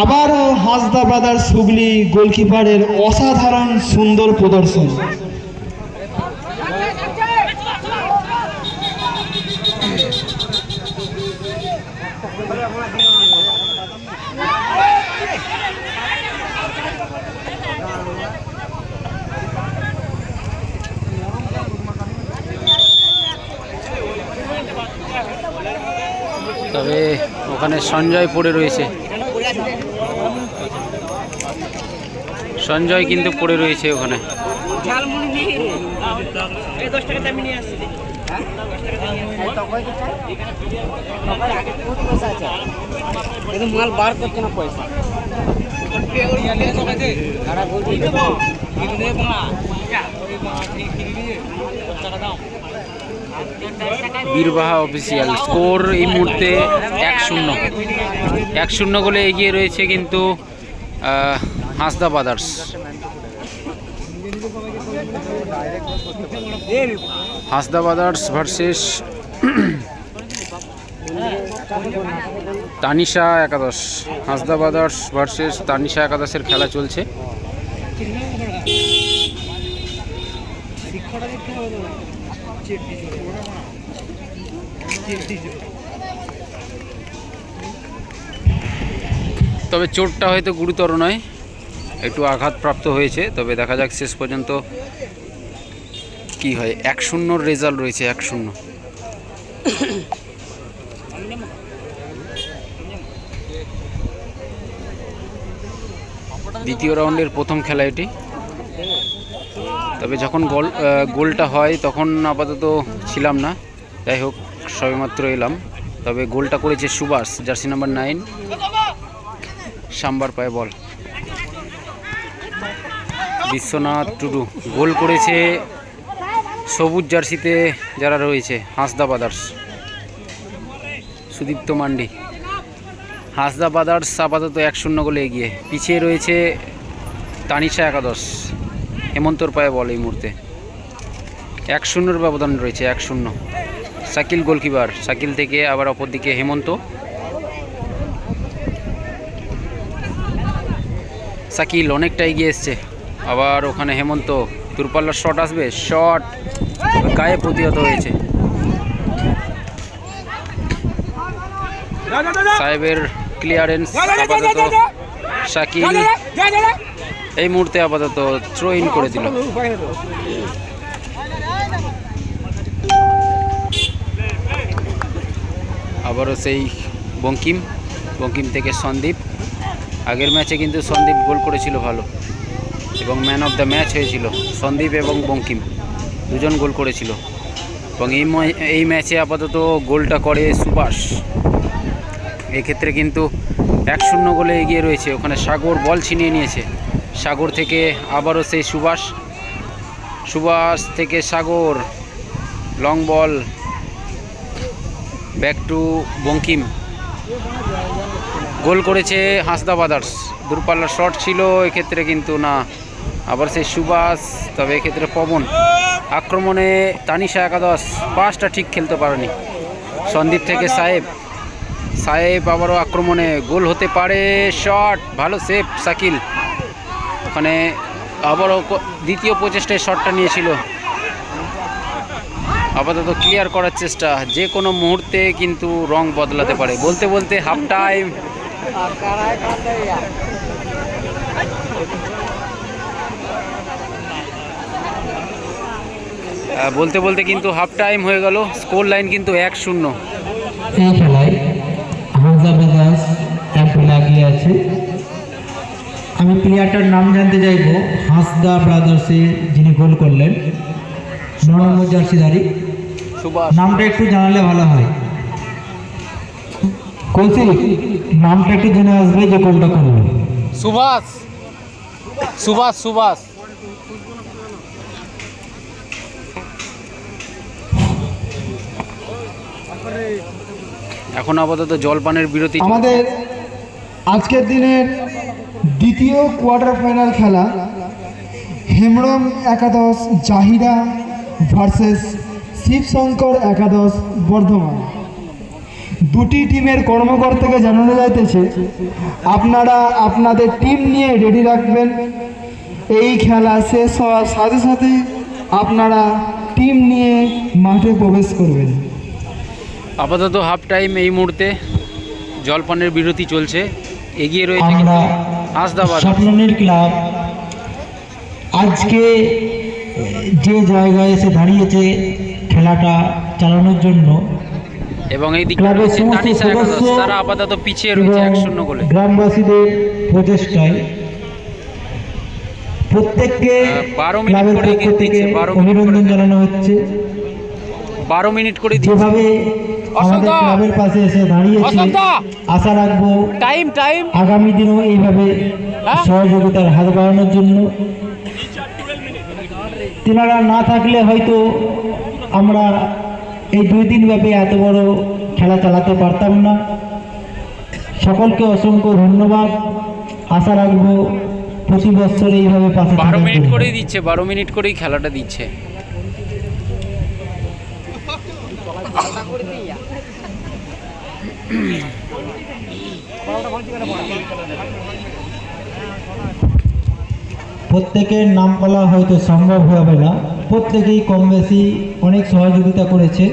আবারও হাসদা ব্রাদার সুগলি গোলকিপারের অসাধারণ সুন্দর প্রদর্শন। তবে ওখানে সঞ্জয় পড়ে রয়েছে। সঞ্জয় কিন্তু পড়ে রয়েছে ওখানে। মাল বার করছে না পয়সা। বীরবাহা অফিসিয়াল স্কোর এই মুহূর্তে এক শূন্য। এক শূন্য গোলে এগিয়ে রয়েছে কিন্তু আহ, Hasda brothers Hasda brothers versus Tanisha একাদশ। হাসদা ব্রাদার্স ভার্সেস তানিশা একাদশের খেলা চলছে। তবে চোটটা হয়তো গুরুতর নয়। একটু আঘাতপ্রাপ্ত হয়েছে, তবে দেখা যাক শেষ পর্যন্ত কি হয়। এক শূন্যর রেজাল্ট রয়েছে, এক শূন্য। দ্বিতীয় রাউন্ডের প্রথম খেলা এটি। তবে যখন গোল গোলটা হয়, তখন আপাতত ছিলাম না। যাই হোক, সবেমাত্র এলাম। তবে গোলটা করেছে সুভাষ, জার্সি নাম্বার নাইন। সাম্বার পায় বল। বিশ্বনাথ টুডু। গোল করেছে সবুজ জার্সিতে যারা রয়েছে, হাসদা ব্রাদার্স সুদীপ্ত মান্ডি। হাসদা ব্রাদার্স আপাতত এক শূন্য গোলে এগিয়ে। পিছিয়ে রয়েছে তানিশা একাদশ। হেমন্তর পায়ে বল এই মুহূর্তে। এক শূন্যর ব্যবধান রয়েছে, এক শূন্য। শাকিল গোলকিপার। শাকিল থেকে আবার অপরদিকে হেমন্ত। শাকিল অনেকটা এগিয়ে এসছে। আবার ওখানে হেমন্ত, দূরপাল্লার শট আসবে শট গায়ে প্রতিহত হয়েছে। সাহেবের ক্লিয়ারেন্স আপাতত শাকিল এই মুহূর্তে আপাতত থ্রো ইন করে দিল। আবারও সেই বঙ্কিম বঙ্কিম থেকে সন্দীপ। আগের ম্যাচে কিন্তু সন্দীপ গোল করেছিল ভালো। এবং ম্যান অফ দ্য ম্যাচ হয়েছিল, সন্দীপ এবং বঙ্কিম। দুজন গোল করেছিল। এবং এই এই ম্যাচে আপাতত গোলটা করে সুভাষ। এক্ষেত্রে কিন্তু এক শূন্য গোলে এগিয়ে রয়েছে। ওখানে সাগর বল ছিনিয়ে নিয়েছে। সাগর থেকে আবারও সেই সুভাষ। সুভাষ থেকে Sagar. Long ball. Back to Bankim. Goal করেছে হাসদা ব্রাদার্স দূরপাল্লার শট ছিল, এক্ষেত্রে কিন্তু না। আবার সেই সুভাষ, তবে এক্ষেত্রে পবন। আক্রমণে তানিশা একাদশ, পাঁচটা ঠিক খেলতে পারেনি। সন্দীপ থেকে সাহেব। সাহেব আবারও আক্রমণে গোল হতে পারে, শট, ভালো সেভ শাকিল। ওখানে আবারও দ্বিতীয় প্রচেষ্টায় শটটা নিয়েছিল। আপাতত ক্লিয়ার করার চেষ্টা, যে কোনো মুহূর্তে কিন্তু রং বদলাতে পারে। বলতে বলতে হাফ টাইম বলতে বলতে কিন্তু হাফ টাইম হয়ে গেল। স্কোর লাইন কিন্তু এক শূন্য। এই খেলায় লাগিয়ে আছে। আমি প্লেয়ারটার নাম জানতে চাইব। হাসদা ব্রাদার্সে যিনি গোল করলেন ন নম্বর জার্সিধারী নামটা একটু জানালে ভালো হয়। কৌশিক নামটা একটু জেনে আসবে যে গোলটা করল সুভাষ। সুভাষ সুভাষ। এখন আপাতত জলপানের বিরতি। আমাদের আজকের দিনের দ্বিতীয় কোয়ার্টার ফাইনাল খেলা হেমরম একাদশ, জাহিরা ভার্সেস শিবশঙ্কর একাদশ, বর্ধমান। দুটি টিমের কর্মকর্তাকে জানানো যাইতেছে, আপনারা আপনাদের টিম নিয়ে রেডি রাখবেন। এই খেলা শেষ হওয়ার সাথে সাথে আপনারা টিম নিয়ে মাঠে প্রবেশ করবেন। আপাতত হাফ টাইম এই মুহূর্তে জলপানের বিরতি চলছে। এগিয়ে রয়েছে কিন্তু ক্লাব। আজকে যে জায়গায় এসে দাঁড়িয়েছে খেলাটা চালানোর জন্য এবং এই দিকটা তারা আপাতত পিছিয়ে রয়েছে এক শূন্য গোলে। গ্রামবাসীদের প্রচেষ্টায়। প্রত্যেককে বারো মিনিট করে অভিনন্দন করে। জানানো হচ্ছে। বারো মিনিট করে যেভাবে আমাদের! ক্লাবের পাশে এসে দাঁড়িয়েছে। আশা রাখব টাইম টাইম। আগামী দিনেও এইভাবে হ্যাঁ? সহযোগিতার হাত বাড়ানোর জন্য। তেনারা না থাকলে হয়তো আমরা এই দুই দিন ব্যাপী এত বড় খেলা চালাতে পারতাম না। সকলকে অসংখ্য ধন্যবাদ। আশা রাখব প্রতি বছর এইভাবে পাশে বারো মিনিট করেই দিচ্ছে বারো মিনিট করেই খেলাটা দিচ্ছে। প্রত্যেকের নাম বলা হয়তো সম্ভব হবে না। প্রত্যেকেই কম বেশি অনেক সহযোগিতা করেছে।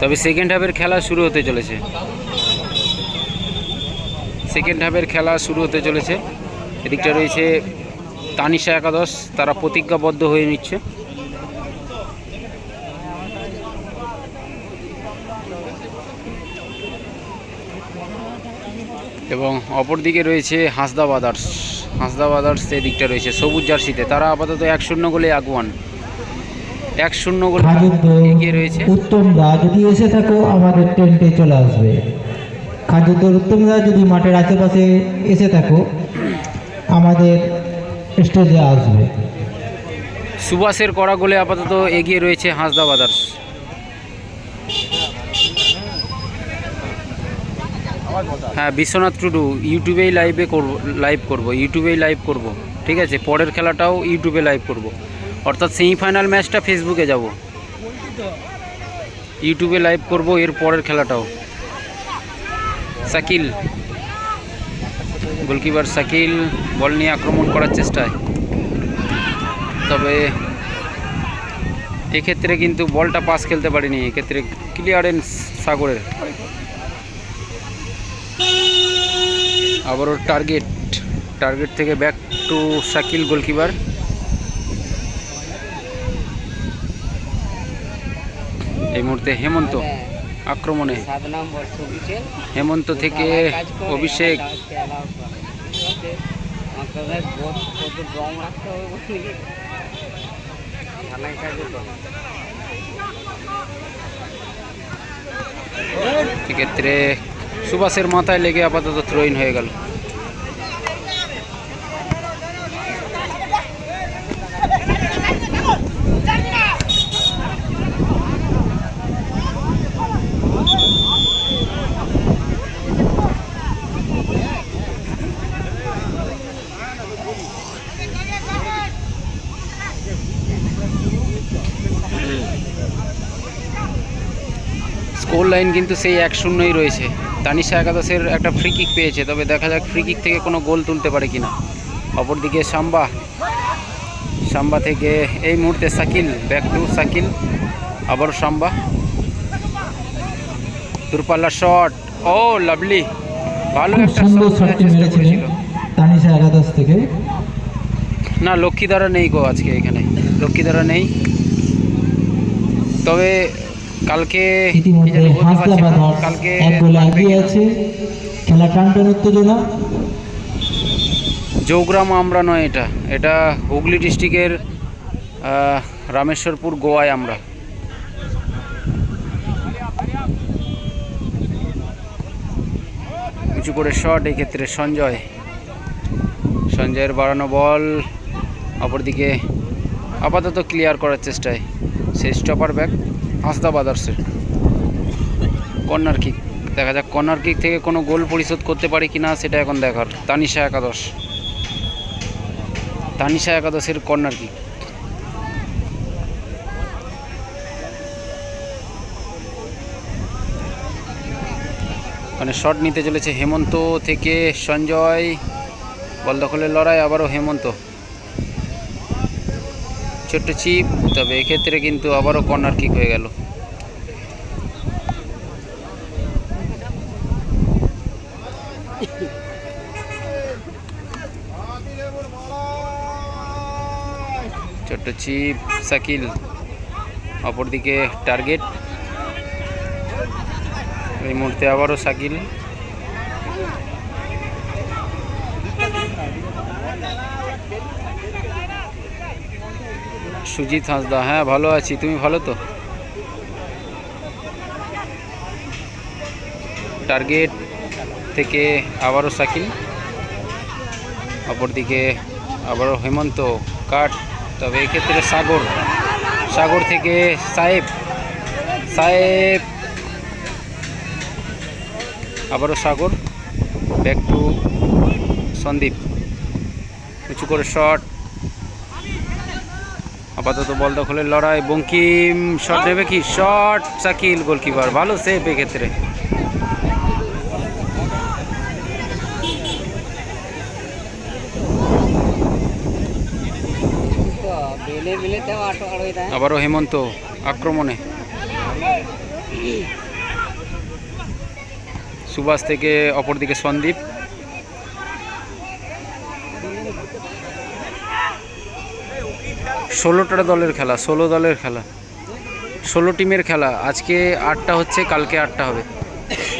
তবে সেকেন্ড হাফের খেলা শুরু হতে চলেছে। সেকেন্ড হাফের খেলা শুরু হতে চলেছে। এদিকটা রয়েছে তানিশা একাদশ। তারা প্রতিজ্ঞাবদ্ধ হয়ে নিচ্ছে। এবং অপরদিকে রয়েছে হাসদা বাদার্স। হাসদা বাদার্স এই দিকটা রয়েছে সবুজ জার্সিতে। তারা আপাতত এক শূন্য গোলে আগুয়ান। এক শূন্য গোলে এগিয়ে রয়েছে। উত্তম দা যদি এসে থাকো আমাদের টেন্টে চলে আসবে। খাজুদ্দর উত্তম দা যদি মাঠের আশেপাশে এসে থাকো আমাদের স্টেজে আসবে। সুভাষের করা গোলে আপাতত এগিয়ে রয়েছে হাসদা বাদার্স। হ্যাঁ বিশ্বনাথ টুডু, ইউটিউবেই লাইভে করব লাইভ করব, ইউটিউবেই লাইভ করব, ঠিক আছে? পরের খেলাটাও ইউটিউবে লাইভ করব। অর্থাৎ সেমিফাইনাল ম্যাচটা ফেসবুকে যাব। ইউটিউবে লাইভ করব এর পরের খেলাটাও। সাকিল গোলকিপার সাকিল বল নিয়ে আক্রমণ করার চেষ্টায়। তবে এক্ষেত্রে কিন্তু বলটা পাস খেলতে পারিনি, এক্ষেত্রে ক্লিয়ারেন্স সাগরের। আবারও টার্গেট টার্গেট থেকে ব্যাক টু শাকিল গোলকিপার এই মুহূর্তে হেমন্ত আক্রমণে। হেমন্ত থেকে অভিষেক। এক্ষেত্রে সুভাষের মাথায় লেগে আপাতত থ্রোইন হয়ে গেল। স্কোর লাইন কিন্তু সেই এক শূন্যই রয়েছে। তানিশা একাদশের একটা ফ্রি কিক পেয়েছে তবে দেখা যাক ফ্রি কিক থেকে কোনো গোল তুলতে পারে কিনা। অপরদিকে সাম্বা। সাম্বা থেকে এই মুহূর্তে সাকিল ব্যাক টু সাকিল আবার সাম্বা। দূরপাল্লা শট ও লাভলি ভালো একটা সুন্দর শটটি মেরেছিলেন তানিশা একাদশ থেকে। না লক্ষ্মীধারা নেই গো আজকে এখানে। লক্ষ্মীধারা নেই। তবে কালকে ইতিমধ্যে। বাজার কালকে এক গোলে এগিয়ে। আছে। খেলা টানটান উত্তেজনা? জৌগ্রাম আমরা নয় এটা। এটা হুগলি ডিস্ট্রিক্টের রামেশ্বরপুর গোয়ায় আমরা। উঁচু করে শট এই ক্ষেত্রে সঞ্জয়। সঞ্জয়ের বাড়ানো বল অপরদিকে আপাতত ক্লিয়ার করার চেষ্টায়। সেই স্টপার ব্যাক হাসদা বাদার্সের কর্নার কিক দেখা যাক কর্নার কিক থেকে কোনো গোল পরিশোধ করতে পারি কি না সেটা এখন দেখার। তানিশা একাদশ। তানিশা একাদশের কর্নার কিক ওখানে শট নিতে চলেছে হেমন্ত থেকে সঞ্জয়। বল দখলের লড়াই, আবারও হেমন্ত। ছোট্ট চিপ তবে এক্ষেত্রে কিন্তু আবারও কর্নার কিক হয়ে গেল। ছোট্ট চিপ সাকিল অপরদিকে টার্গেট এই মুহূর্তে আবারও সাকিল সুজিত হাঁসদা হ্যাঁ ভালো আছি। তুমি ভালো তো? টার্গেট থেকে আবারও সাকিল অপরদিকে আবারও হেমন্ত কাট। তবে এক্ষেত্রে সাগর সাগর থেকে সাহেব সাহেব আবারও সাগর, ব্যাক টু সন্দীপ। উঁচু করে শট আপাতত বল দখলের লড়াই। বঙ্কিম শট দেবে কি? শট সাকিল গোলকিপার ভালো সেভ এক্ষেত্রে। আবারও হেমন্ত আক্রমণে। সুভাষ থেকে অপরদিকে সন্দীপ। ষোলোটা দলের খেলা, ষোলো দলের খেলা। ষোলো টিমের খেলা। আজকে আটটা হচ্ছে, কালকে আটটা হবে।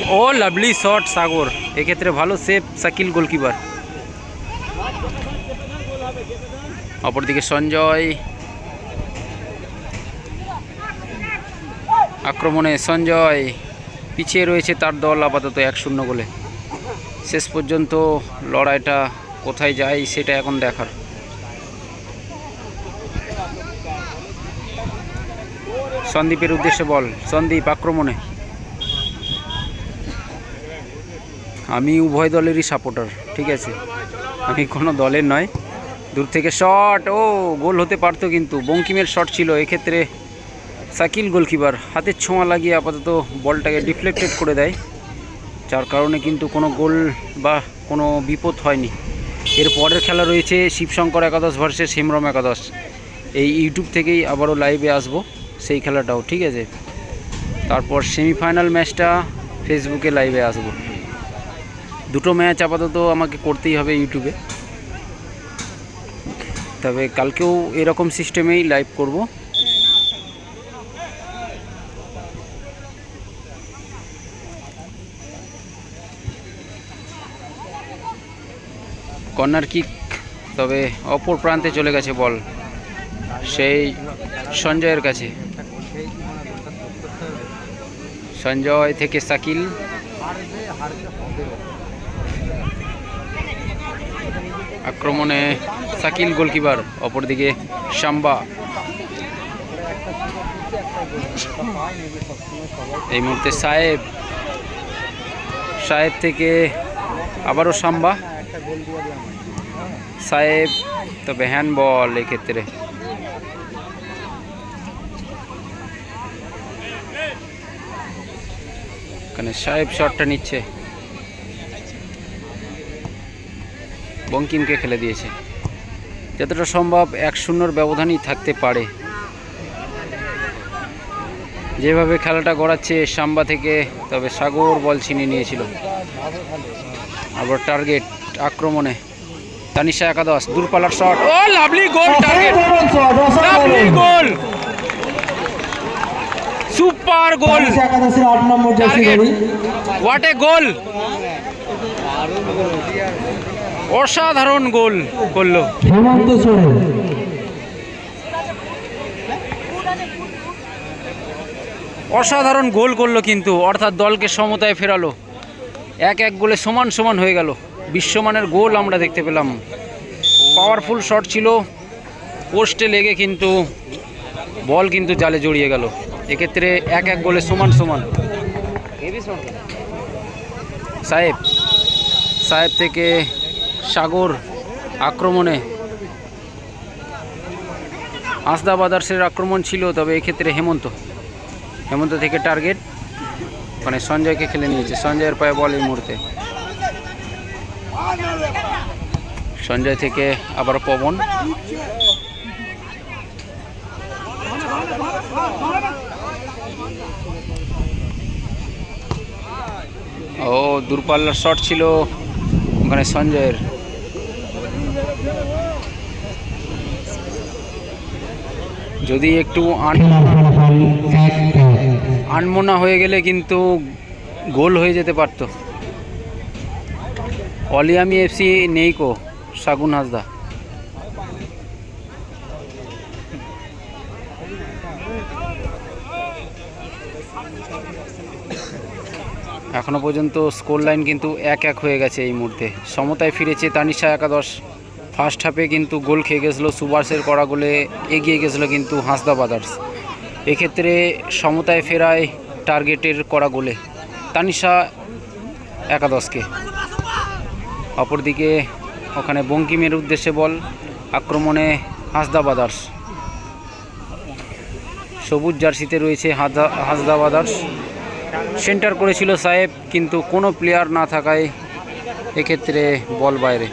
Oh lovely shot, Sagar. এক্ষেত্রে ভালো সেভ সাকিল গোলকিপার। অপরদিকে সঞ্জয়। আক্রমণে সঞ্জয়। পিছিয়ে রয়েছে তার দল আপাতত এক শূন্য গোলে। শেষ পর্যন্ত লড়াইটা কোথায় যায়, সেটা এখন দেখার। সন্দীপের উদ্দেশ্যে বল, সন্দীপ আক্রমণে। আমি উভয় দলেরই সাপোর্টার ঠিক আছে? আমি কোনো দলের নয়। দূর থেকে শট ও, গোল হতে পারতো কিন্তু। বঙ্কিমের শট ছিল, এক্ষেত্রে সাকিল গোলকিপার, হাতের ছোঁয়া লাগিয়ে আপাতত বলটাকে ডিফ্লেক্টেড করে দেয়। যার কারণে কিন্তু কোনো গোল বা কোনো বিপদ হয়নি। এর পরের খেলা রয়েছে শিবশঙ্কর একাদশ ভার্সেস হেমরম একাদশ। এই ইউটিউব থেকেই আবারও লাইভে আসব। সেই খেলাটাও, ঠিক আছে? তারপর সেমিফাইনাল ম্যাচটা ফেসবুকে লাইভে আসব। দুটো ম্যাচ আপাতত আমাকে করতেই হবে ইউটিউবে তবে কালকেও এরকম সিস্টেমেই লাইভ করব। কর্নার কিক তবে অপর প্রান্তে চলে গেছে বল সেই সঞ্জয়ের কাছে। সঞ্জয় থেকে সাকিল আক্রমণে সাকিল গোলকিপার, অপরদিকে শাম্বা। এই মুহূর্তে সাহেব সাহেব থেকে আবারও সাম্বা সাহেব তবে হ্যান্ডবল এক্ষেত্রে। এখানে সাহেব শটটা নিচ্ছে। বঙ্কিমকে খেলে দিয়েছে। যতটা সম্ভব এক শূন্যর ব্যবধানই থাকতে পারে। যেভাবে খেলাটা গড়াচ্ছে সাম্বা থেকে তবে সাগর বল ছিনিয়ে নিয়েছিল। আবার টার্গেট আক্রমণে তানিশা একাদশ দূরপাল্লার shot. Oh lovely goal target. Lovely goal. Super goal. একাদশের আট নম্বর জার্সি হোয়াট এ গোল। অসাধারণ গোল করল। হেমন্ত সোরেন। অসাধারণ গোল করল কিন্তু অর্থাৎ দলকে সমতায় ফেরালো। এক এক গোলে সমান সমান হয়ে গেল। বিশ্বমানের গোল আমরা দেখতে পেলাম। পাওয়ারফুল শট ছিল। পোস্টে লেগে কিন্তু বল কিন্তু জালে জড়িয়ে গেল। এক্ষেত্রে এক এক গোলে সমান সমান। সাহেব সাহেব থেকে সাগর আক্রমণে আসদা বাদার্সের আক্রমণ ছিল, তবে এক্ষেত্রে হেমন্ত। হেমন্ত থেকে টার্গেট মানে সঞ্জয়কে খেলে নিয়েছে। সঞ্জয়ের পায়ে বল এই মুহূর্তে। সঞ্জয় থেকে আবার পবন। ও, দূরপাল্লার শট ছিল ওখানে সঞ্জয়ের। যদি একটু আনমোনা হয়ে গেলে কিন্তু গোল হয়ে যেতে পারত। অলিয়ামি এফসি নেই কো শাগুন হাসদা। এখনও পর্যন্ত স্কোর লাইন কিন্তু এক এক হয়ে গেছে এই মুহূর্তে। সমতায় ফিরেছে তানিশা একাদশ। ফার্স্ট হাফে কিন্তু গোল খেয়ে গেছিল সুভাষের করা গোলে, এগিয়ে গেছিল কিন্তু হাসদা ব্রাদার্স এক্ষেত্রে সমতায় ফেরায় টার্গেটের করা গোলে তানিশা একাদশকে। অপরদিকে ওখানে বঙ্কিমের উদ্দেশ্যে বল, আক্রমণে হাসদা ব্রাদার্স সবুজ জার্সিতে রয়েছে হাসদা হাসদা ব্রাদার্স সেন্টার করেছিল সাহেব, কিন্তু কোনো প্লেয়ার না থাকায় এক্ষেত্রে বল বাইরে।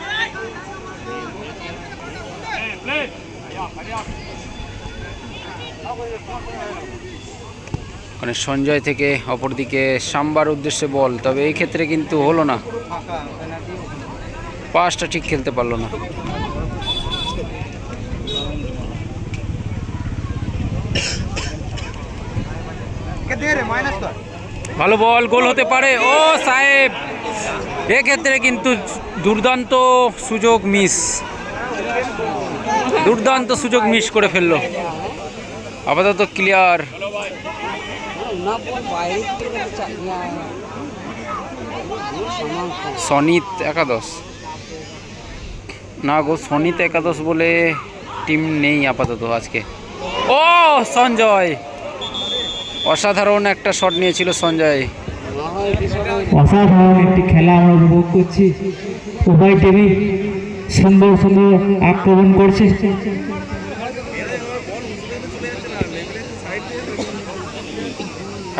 মানে সঞ্জয় থেকে অপরদিকে সাম্বার উদ্দেশ্যে বল, তবে এই ক্ষেত্রে কিন্তু হলো না। পাসটা ঠিক খেলতে পারল না। ভালো বল, গোল হতে পারে। ও সাহেব, এক্ষেত্রে কিন্তু দুর্দান্ত সুযোগ মিস। দুর্দান্ত সুযোগ মিস করে ফেলল। আপাতত ক্লিয়ার। সনিত একাদশ। না গো, সনিত একাদশ বলে টিম নেই আপাতত আজকে। ও সঞ্জয়। অসাধারণ একটা শট নিয়েছিল সঞ্জয়। অসাধারণ একটি খেলা আমরা উপভোগ করছি। উভয় টিমই সুন্দর সুন্দর আক্রমণ করছে।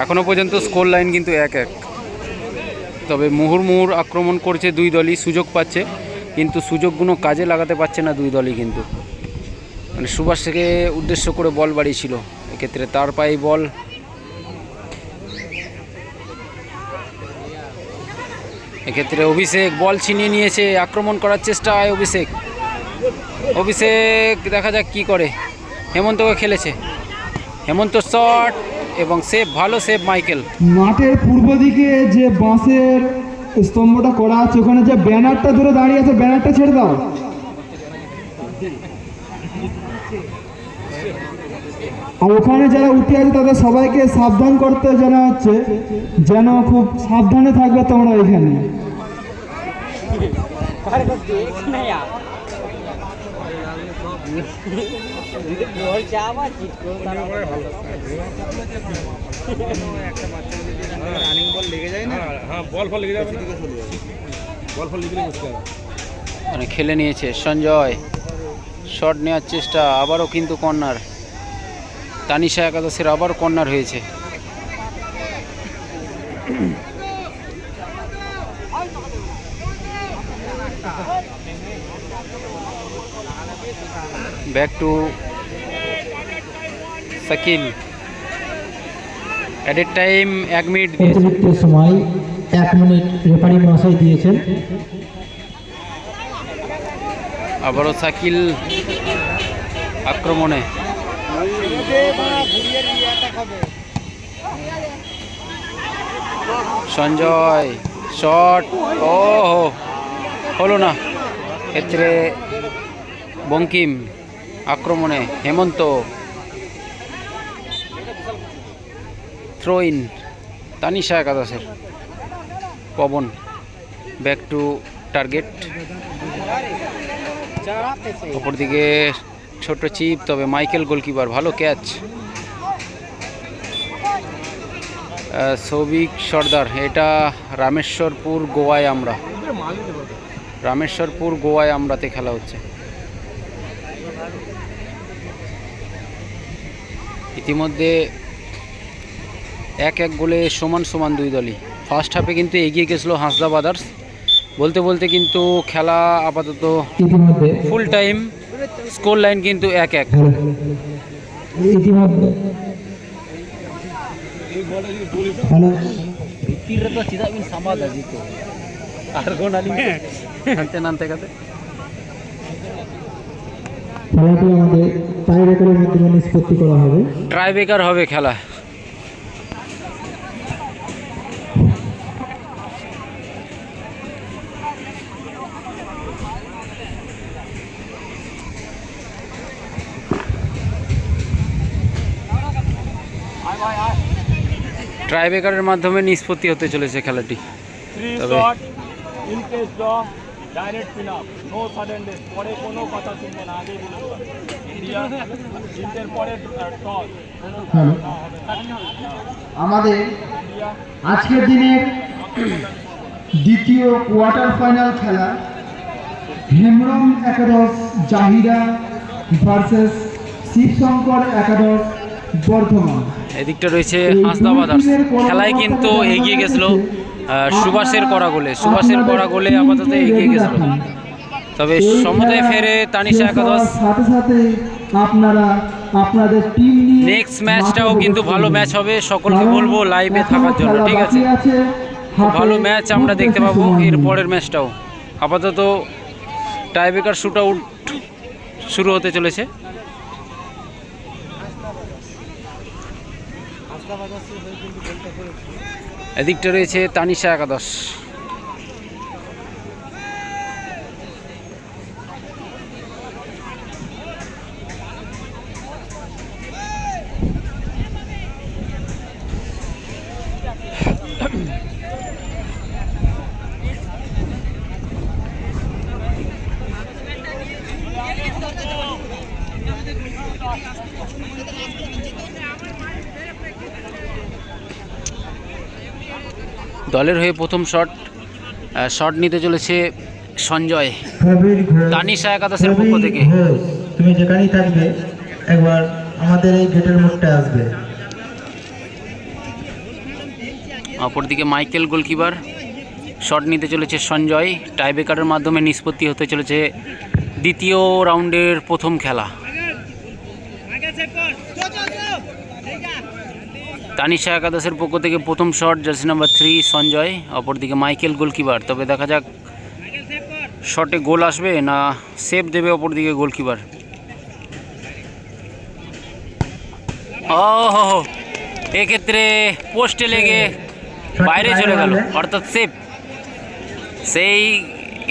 এখনও পর্যন্ত স্কোর লাইন কিন্তু এক এক। তবে মুহুর মুহুর আক্রমণ করছে দুই দলই সুযোগ পাচ্ছে। কিন্তু সুযোগগুলো কাজে লাগাতে পারছে না দুই দলই কিন্তু। মানে সুভাষ থেকে উদ্দেশ্য করে বল বাড়িয়েছিল। এক্ষেত্রে তার পায়ে বল এক্ষেত্রে অভিষেক বল ছিনিয়ে নিয়েছে, আক্রমণ করার চেষ্টায় অভিষেক। অভিষেক, দেখা যাক কি করে। হেমন্তকে খেলেছে। হেমন্ত শট এবং সেভ ভালো সেভ মাইকেল। মাঠের পূর্ব দিকে যে বাঁশের স্তম্ভটা করা আছে, ওখানে যে ব্যানারটা ধরে দাঁড়িয়ে আছে, ব্যানারটা ছেড়ে দাও। আর ওখানে যারা উঠে আছে তাদের সবাইকে সাবধান করতে জানা হচ্ছে, যেন খুব সাবধানে থাকবে তোমরা এখানে। খেলে নিয়েছে, সঞ্জয়। শট নেওয়ার চেষ্টা, আবারও কিন্তু কর্নার। তানিশা একাদশের আবার কর্নার হয়েছে। Back to Sakil added time এক মিনিট দিয়েছে। সময় এক মিনিট রেফারি মহাশয় দিয়েছেন। আবারও সাকিল আক্রমণে। সঞ্জয় শট ও হলো না। ক্ষেত্রে বঙ্কিম আক্রমণে হেমন্ত থ্রো ইন তানিশা একাদশের পবন ব্যাক টু টার্গেট অপরদিকে ছোট চিপ তবে মাইকেল গোলকিপার ভালো ক্যাচ। সৌভিক সর্দার এটা রামেশ্বরপুর গোয়ায় আমরা। রামেশ্বরপুর গোয়ায় আমরাতে খেলা হচ্ছে। ইতিমধ্যে এক এক গোলে সমান সমান দুই দলই। ফার্স্ট হাফে কিন্তু এগিয়ে গেছিল হাঁসদা ব্রাদার্স বলতে বলতে কিন্তু খেলা আপাতত ফুল টাইম স্কোর লাইন কিন্তু এক এক। খেলাটি আমাদের মাধ্যমে নিষ্পত্তি করা হবে। ট্রাই হবে খেলা। ট্রাই বেকারের মাধ্যমে নিষ্পত্তি হতে চলেছে খেলাটি। তবে- shot in case draw direct pin up no sudden death পরে কোনো কথা শুনব না আগেই বলে ইন্ডিয়া তিনটের পরে টস আমাদের আজকের দিনের দ্বিতীয় কোয়ার্টার ফাইনাল খেলা হেমরম একাদশ জাহিরা ভার্সেস শিবশঙ্কর একাদশ বর্ধমান। এদিকটা রয়েছে হাসদা বাদার্স। খেলায় কিন্তু এগিয়ে গেছিল সুভাষের করা গোলে। সুভাষের করা গোলে আপাতত এগিয়ে গেছিল। তবে সমতায় ফেরে তানিশা একাদশ। সাথে সাথে আপনারা আপনাদের টিম নিয়ে নেক্সট ম্যাচটাও কিন্তু ভালো ম্যাচ হবে, সকলকে বলব লাইভে থাকার জন্য, ঠিক আছে? ভালো ম্যাচ আমরা দেখতে পাবো এর পরের ম্যাচটাও আপাতত টাইব্রেকার শুট আউট শুরু হতে চলেছে। এদিকটা রয়েছে তানিশা একাদশ। দলের হয়ে প্রথম শট শট নিতে চলেছে সঞ্জয়। তানিশা একাদশের পক্ষ থেকে। তুমি যেখানেই থাকবে একবার আমাদের এই গেটের মুখটা আসবে। অপরদিকে মাইকেল গোলকিপার শট নিতে চলেছে সঞ্জয়। টাইব্রেকারের মাধ্যমে নিষ্পত্তি হতে চলেছে দ্বিতীয় রাউন্ডের প্রথম খেলা। তানিশা একাদশের পক্ষ থেকে প্রথম shot jersey number three Sanjay অপরদিকে মাইকেল গোলকিপার। তবে দেখা যাক শটে গোল আসবে না সেভ দেবে অপরদিকে গোলকিপার। ও। এক্ষেত্রে পোস্টে লেগে বাইরে চলে গেল অর্থাৎ সেভ। সেই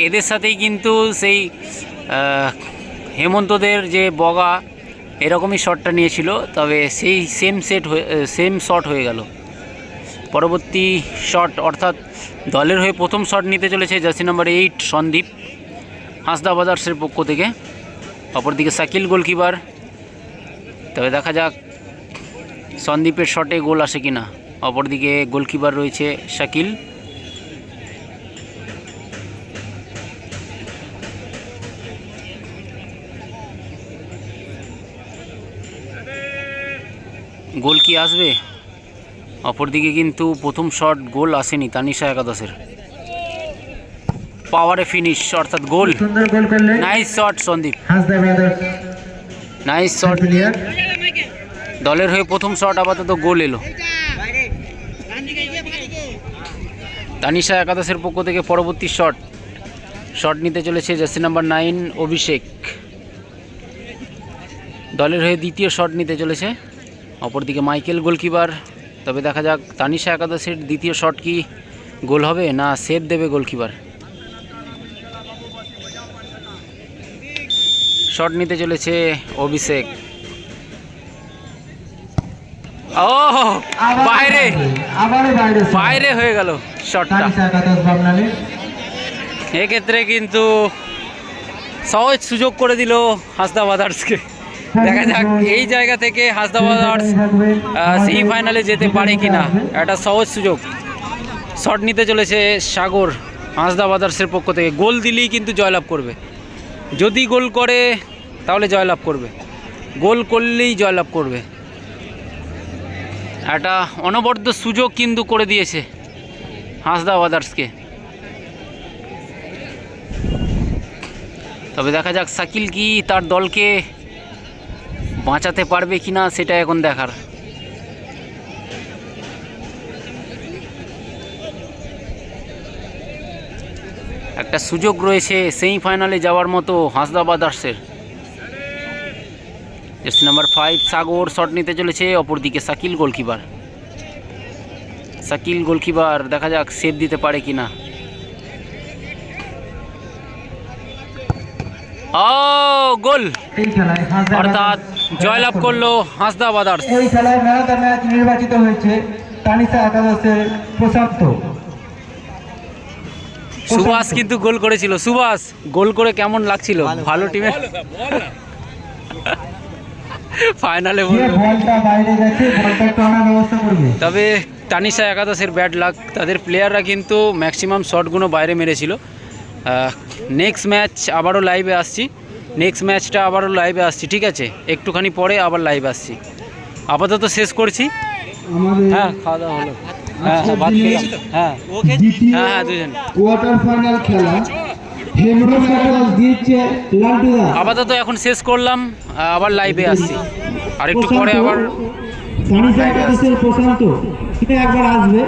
এদের সাথেই কিন্তু সেই হেমন্তদের যে বগা এরকমই শটটা নিয়েছিল, তবে সেই সেম সেট সেম শট হয়ে গেল। পরবর্তী শট অর্থাৎ দলের হয়ে প্রথম শট নিতে চলেছে jersey number eight Sandeep, Hasda বাজার্সের পক্ষ থেকে। অপরদিকে সাকিল গোলকিপার তবে দেখা যাক সন্দীপের শটে গোল আসে কিনা। অপরদিকে গোলকিপার রয়েছে শাকিল। গোল কি আসবে? অপরদিকে কিন্তু প্রথম শট গোল আসেনি তানিশা একাদশের। পাওয়ারে ফিনিশ অর্থাৎ goal. Nice shot Sandeep. Nice shot দলের হয়ে প্রথম শট আপাতত গোল এলো। তানিশা একাদশের পক্ষ থেকে পরবর্তী শট শট নিতে চলেছে জার্সি নাম্বার নাইন অভিষেক। দলের হয়ে দ্বিতীয় শট নিতে চলেছে। অপরদিকে মাইকেল গোলকিপার। তবে দেখা যাক তানিশা একাদশের দ্বিতীয় শট কি গোল হবে না সেভ দেবে গোলকিপার। শট নিতে চলেছে অভিষেক। ও বাইরে। বাইরে বাইরে হয়ে গেল শটটা। এক্ষেত্রে কিন্তু সহজ সুযোগ করে দিল হাসদা বাদার্সকে দেখা যাক এই জায়গা থেকে হাসদা বাদার্স সেই ফাইনালে যেতে পারে কিনা। একটা সহজ সুযোগ। শট নিতে চলেছে সাগর হাসদা বাদার্সের পক্ষ থেকে। গোল দিলেই কিন্তু জয়লাভ করবে। যদি গোল করে, তাহলে জয়লাভ করবে। গোল করলেই জয়লাভ করবে। একটা অনবদ্য সুযোগ কিন্তু করে দিয়েছে হাসদা ব্রাদার্সকে তবে দেখা যাক শাকিল কি তার দলকে বাঁচাতে পারবে কি না সেটা এখন দেখার। একটা সুযোগ রয়েছে সেমিফাইনালে যাওয়ার মতো Hasda ব্রাদার্সের jersey number five Sagar shot নিতে চলেছে, অপরদিকে শাকিল গোলকিপার। শাকিল গোলকিপার দেখা যাক সেভ দিতে পারে কিনা। ও গোল। অর্থাৎ জয়লাভ করল হাসদা ব্রাদার্স এই খেলায় ম্যান অফ দ্য ম্যাচ নির্বাচিত হয়েছে তানিশা একাদশের প্রশান্ত। সুভাষ কিন্তু গোল করেছিল। সুভাষ গোল করে কেমন লাগছিল? ভালো। টিমে? ফাইনালে যে বলটা বাইরে গেছে বলটা টানার ব্যবস্থা করবে। তবে তানিশা একাদশের ব্যাড লাক তাদের প্লেয়াররা কিন্তু ম্যাক্সিমাম শটগুলো বাইরে মেরেছিল। নেক্সট ম্যাচ আবারও লাইভে আসছি। নেক্সট ম্যাচটা আবারও লাইভে আসছি ঠিক আছে? একটুখানি পরে আবার লাইভে আসছি। আপাতত শেষ করছি। হ্যাঁ খাওয়া দাওয়া হলো। হ্যাঁ হ্যাঁ। হ্যাঁ হ্যাঁ হ্যাঁ দুজন। কোয়ার্টার ফাইনাল খেলা। আপাতত এখন শেষ করলাম আবার লাইভে আসছি। আর একটু পরে আবার প্রশান্ত। একবার আসবে।